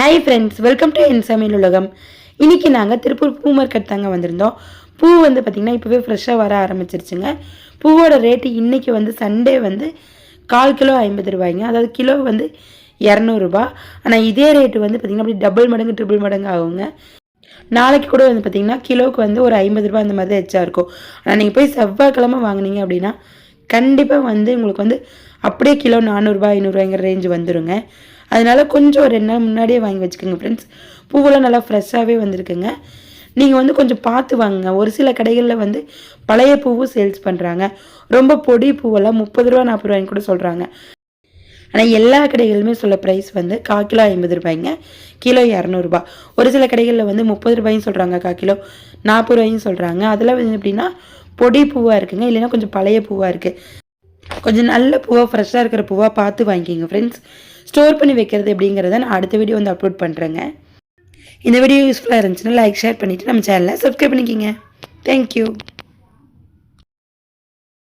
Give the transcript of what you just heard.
Hi friends welcome to என் சமையல் உலகம் இன்றைக்கி நாங்கள் திருப்பூர் பூ மார்க்கெட் தாங்க வந்திருந்தோம். பூ வந்து பார்த்திங்கன்னா இப்போவே ஃப்ரெஷ்ஷாக வர ஆரம்பிச்சிருச்சுங்க. பூவோட ரேட்டு இன்றைக்கி வந்து சண்டே வந்து கால் கிலோ ஐம்பது ரூபாய்ங்க. அதாவது கிலோ வந்து இரநூறுபா ஆனால் இதே ரேட்டு வந்து பார்த்திங்கன்னா அப்படி டபுள் மடங்கு ட்ரிபிள் மடங்கு ஆகுங்க. நாளைக்கு கூட வந்து பார்த்திங்கன்னா கிலோவுக்கு வந்து ஒரு ஐம்பது ரூபா அந்த மாதிரி தான் எச்சா இருக்கும். ஆனால் நீங்கள் போய் செவ்வாய்க்கிழமை வாங்குனீங்க அப்படின்னா கண்டிப்பாக வந்து உங்களுக்கு வந்து அப்படியே கிலோ நானூறுரூபா ஐநூறுரூவாங்கிற ரேஞ்சு வந்துடுங்க அதனால் கொஞ்சம் ஒரு ரெண்டு நாள் முன்னாடியே வாங்கி வச்சுக்கோங்க ஃப்ரெண்ட்ஸ் பூவெல்லாம் நல்லா ஃப்ரெஷ்ஷாகவே வந்திருக்குங்க. நீங்கள் வந்து கொஞ்சம் பார்த்து வாங்குங்க. ஒரு சில கடைகளில் வந்து பழைய பூவும் சேல்ஸ் பண்ணுறாங்க ரொம்ப பொடி பூவெல்லாம் முப்பது ரூபா நாற்பது ரூபாய்ன்னு கூட சொல்கிறாங்க ஆனால் எல்லா கடைகளுமே சொல்ல ப்ரைஸ் வந்து கா கிலோ ஐம்பது ரூபாய்ங்க. கிலோ இரநூறுபா. ஒரு சில கடைகளில் வந்து முப்பது ரூபாயும் சொல்கிறாங்க கா கிலோ நாற்பது ரூபாயும் சொல்கிறாங்க அதில் வந்து எப்படின்னா பொடி பூவாக இருக்குங்க இல்லைன்னா கொஞ்சம் பழைய பூவாக இருக்குது கொஞ்சம் நல்ல பூவாக ஃப்ரெஷ்ஷாக இருக்கிற பூவாக பார்த்து வாங்கிக்கிங்க ஃப்ரெண்ட்ஸ் ஸ்டோர் பண்ணி வைக்கிறது எப்படிங்கிறத நான் அடுத்த வீடியோ வந்து அப்லோட் பண்ணுறேங்க இந்த வீடியோ யூஸ்ஃபுல்லாக இருந்துச்சுன்னா லைக் ஷேர் பண்ணிவிட்டு நம்ம சேனலை சப்ஸ்கிரைப் பண்ணிக்கிங்க. தேங்க்யூ